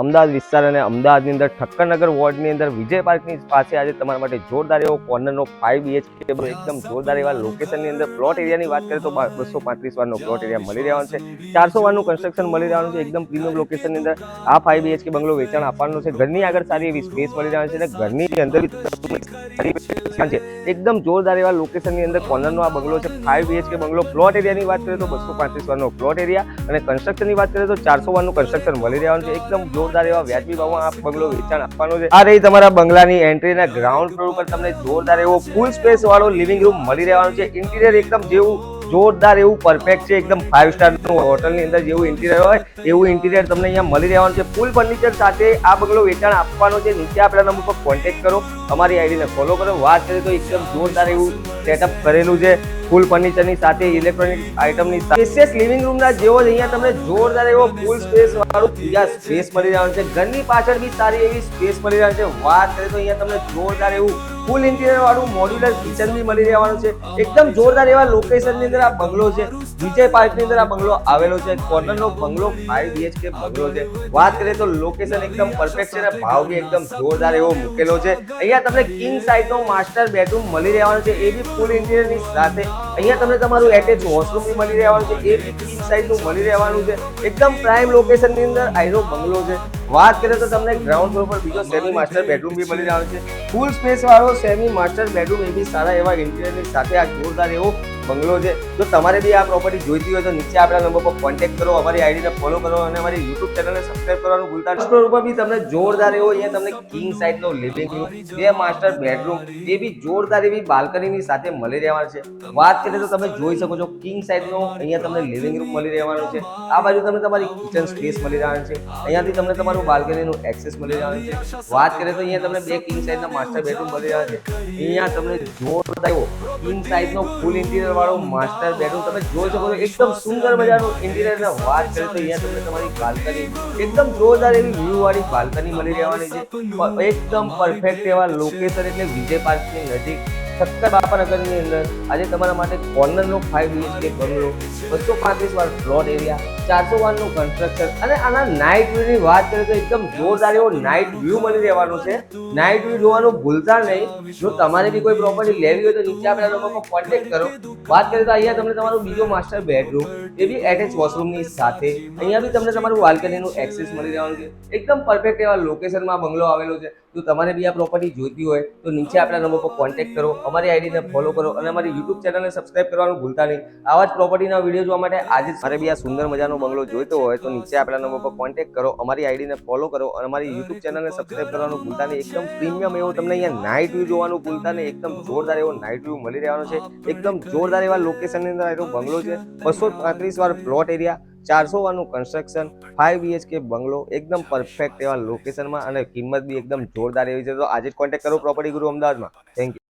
અમદાવાદ વિસ્તાર અને અમદાવાદની અંદર ઠક્કરનગર વોર્ડની અંદર વિજય પાર્કની પાસે આજે તમારા માટે જોરદાર એવો કોર્નરનો ફાઈવ બીએચકે એકદમ જોરદાર એવા લોકેશનની અંદર પ્લોટ એરિયાની વાત કરીએ તો બસો પાંત્રીસ વારનો પ્લોટ એરિયા મળી રહેવાનો છે. ચારસો વારનું કન્સ્ટ્રક્શન મળી રહેવાનું છે, એકદમ પ્રીમિયમ લોકેશનની અંદર આ ફાઈવ બીએચકે બંગલો વેચાણ આપવાનો છે. ઘરની આગળ સારી એવી સ્પેસ મળી રહેવાની છે અને ઘરની અંદર છે. એકદમ જોરદાર એવા લોકેશનની અંદર કોર્નરનો આ બંગલો છે. ફાઈવ બીએચકે બંગલો પ્લોટ એરિયાની વાત કરીએ તો બસો પાંત્રીસ વારનો પ્લોટ એરિયા અને કન્સ્ટ્રક્શનની વાત કરીએ તો ચારસો વારનું કન્સ્ટ્રક્શન મળી રહેવાનું છે. એકદમ જોરદાર એવા વ્યાજબી ભાવમાં આ બંગલો વેચાણ આપવાનો છે. આ રહી તમારા બંગલાની એન્ટ્રીના ગ્રાઉન્ડ ફ્લોર ઉપર તમને જોરદાર એવો ફૂલ સ્પેસ વાળો લિવિંગ રૂમ મળી રહેવાનો છે. ઇન્ટિરિયર એકદમ જેવું જોરદાર એવું પરફેક્ટ છે. એકદમ ફાઇવ સ્ટાર હોટલની અંદર જેવું ઇન્ટિરિયર હોય, એવું ઇન્ટિરિયર તમને અહીંયા મળી રહેવાનું છે. ફૂલ ફર્નિચર સાથે આ બંગલો વેચાણ આપવાનો છે. નીચે આપેલા નંબર પર કોન્ટેક્ટ કરો. અમારી આઈડીને ફોલો કરો. વાત કરીએ તો એકદમ જોરદાર એવું સેટઅપ કરેલું છે. ફૂલ ફર્નિચરની સાથે ઇલેક્ટ્રોનિક આઇટમની સ્પેશિયસ લિવિંગ રૂમના જેવો જ અહીંયા તમને જોરદાર એવો ફૂલ સ્પેસ વાળું બીજા સ્પેસ મળી રહ્યો છે. ઘરની પાછળ બી સારી એવી સ્પેસ મળી રહ્યો છે. વાત કરીએ તો અહીંયા તમને જોરદાર એવું ફૂલ ઇન્ટિરિયર વાળું મોડ્યુલર કિચન બી મળી રહેવાનું છે. એકદમ જોરદાર એવા લોકેશનની અંદર આ બંગલો છે. વિજય પાર્કની અંદર આ બંગલો આવેલો છે. કોર્નરનો બંગલો ફાઈવ બીએચકે બંગલો છે. વાત કરીએ તો લોકેશન એકદમ પરફેક્ટ છે અને ભાવ બી એકદમ જોરદાર એવો મૂકેલો છે. અહીંયા તમને કિંગ સાઇઝનો માસ્ટર બેડરૂમ મળી રહેવાનો છે. એ બી ફૂલ ઇન્ટિરિયરની સાથે. અહીંયા તમને તમારું એટેચ વોશરૂમ બી મળી રહેવાનું છે. એ બી કિંગ સાઇઝનું મળી રહેવાનું છે. એકદમ પ્રાઇમ લોકેશનની અંદર આઈનો બંગલો છે. વાત કરીએ તો તમને ગ્રાઉન્ડ ફ્લોર પર બીજો સેમી માસ્ટર બેડરૂમ બી મળી રહ્યો છે. ફૂલ સ્પેસ વાળો સેમી માસ્ટર બેડરૂમ એ બી સારા એવા ઇન્ટિરિયરની સાથે આ જોરદાર એવો બંગલો છે. તો તમારે બી આ પ્રોપર્ટી જોઈતી હોય તો નીચે આપણા નંબર પર કોન્ટેક્ટ કરો, અમારી આઈડીને ફોલો કરો અને અમારી યુટ્યુબ ચેનલને સબસ્ક્રાઈબ કરવાનું ભૂલતા નહીં. બી તમને જોરદાર એવો અહીંયા તમને કિંગ સાઇઝનો લિવિંગ રૂમ બે માસ્ટર બેડરૂમ એ બી જોરદાર એવી બાલ્કનીની સાથે મળી રહેવાનું છે. વાત કરીએ તો તમે જોઈ શકો છો કિંગ સાઇઝનો અહીંયા તમને લિવિંગ રૂમ મળી રહેવાનું છે. આ બાજુ તમને તમારી કિચન સ્પેસ મળી રહેવાનું છે. અહીંયાથી તમને તમારું બાલ્કનીનું એક્સેસ મળી રહેવાનું છે. વાત કરીએ તો અહીંયા તમને બે કિંગ સાઇઝના માસ્ટર બેડરૂમ મળી રહ્યા છે. અહીંયા તમને જોરદાર એવો કિંગ સાઇઝનો ફૂલ ઇન્ટિરિયર વાળો માસ્ટર બેડરૂમ તમે જોઈ શકો છો, એકદમ સુંદર મજાનું ઇન્ટિરિયર વાત કરીએ તો અહીંયા તમને તમારી બાલ્કની એકદમ જોરદાર એવી વ્યૂ વાળી બાલ્કની મળી રહેવાની છે. એકદમ પરફેક્ટ એવા લોકેશન એટલે વિજય પાર્કની નજીક. સત્તર બાપાનગરની અંદર આજે તમારા માટે કોર્નરનો ફાઈવ બીએચકે બંગલો બસો પાંત્રીસ વાર પ્લોટ એરિયા ચારસો વારનું કન્સ્ટ્રક્શન અને આના નાઇટ વ્યૂની વાત કરીએ તો એકદમ જોરદાર એવો નાઇટ વ્યૂ મળી રહેવાનો છે. નાઇટ વ્યૂ જોવાનું ભૂલતા નહીં. જો તમારે બી કોઈ પ્રોપર્ટી લેવી હોય તો નીચે આપેલા નંબર કોન્ટેક્ટ કરો. વાત કરીએ તો અહીંયા તમને તમારું બીજો માસ્ટર બેડરૂમ એ બી એટેચ વોશરૂમની સાથે. અહીંયા બી તમને તમારું બાલ્કનીનું એક્સેસ મળી રહેવાનું છે. એકદમ પરફેક્ટ એવા લોકેશનમાં બંગલો આવેલો છે. જો તમારે બી આ પ્રોપર્ટી જોઈતી હોય, તો નીચે આપણા નંબર પર કોન્ટેક્ટ કરો, અમારી આઈડીને ફોલો કરો અને અમારી યુટ્યુબ ચેનલને સબસ્ક્રાઇબ કરવાનું ભૂલતા નહીં. આવા જ પ્રોપર્ટીના વીડિયો જોવા માટે આજે મારે બી આ સુંદર મજાનો બંગલો જોઈતો હોય, તો નીચે આપણા નંબર પર કોન્ટેક્ટ કરો, અમારી આઈડીને ફોલો કરો અને અમારી યુટ્યુબ ચેનલને સબસ્ક્રાઇબ કરવાનું ભૂલતા નહીં. એકદમ પ્રીમિયમ એવો તમને અહીંયા નાઇટ વ્યૂ જોવાનું ભૂલતા નહીં. એકદમ જોરદાર એવો નાઇટ વ્યૂ મળી રહેવાનો છે. એકદમ જોરદાર એવા લોકેશનની અંદર આવેલો બંગલો છે. બસો પાંત્રીસ વાર પ્લોટ એરિયા ચારસો વાનું કન્સ્ટ્રક્શન ફાઈવ બીએચકે બંગલો, એકદમ પરફેક્ટ એવા લોકેશનમાં અને કિંમત બી એકદમ જોરદાર એવી છે. તો આજે જ કોન્ટેક્ટ કરો પ્રોપર્ટી ગુરુ અમદાવાદમાં. Thank you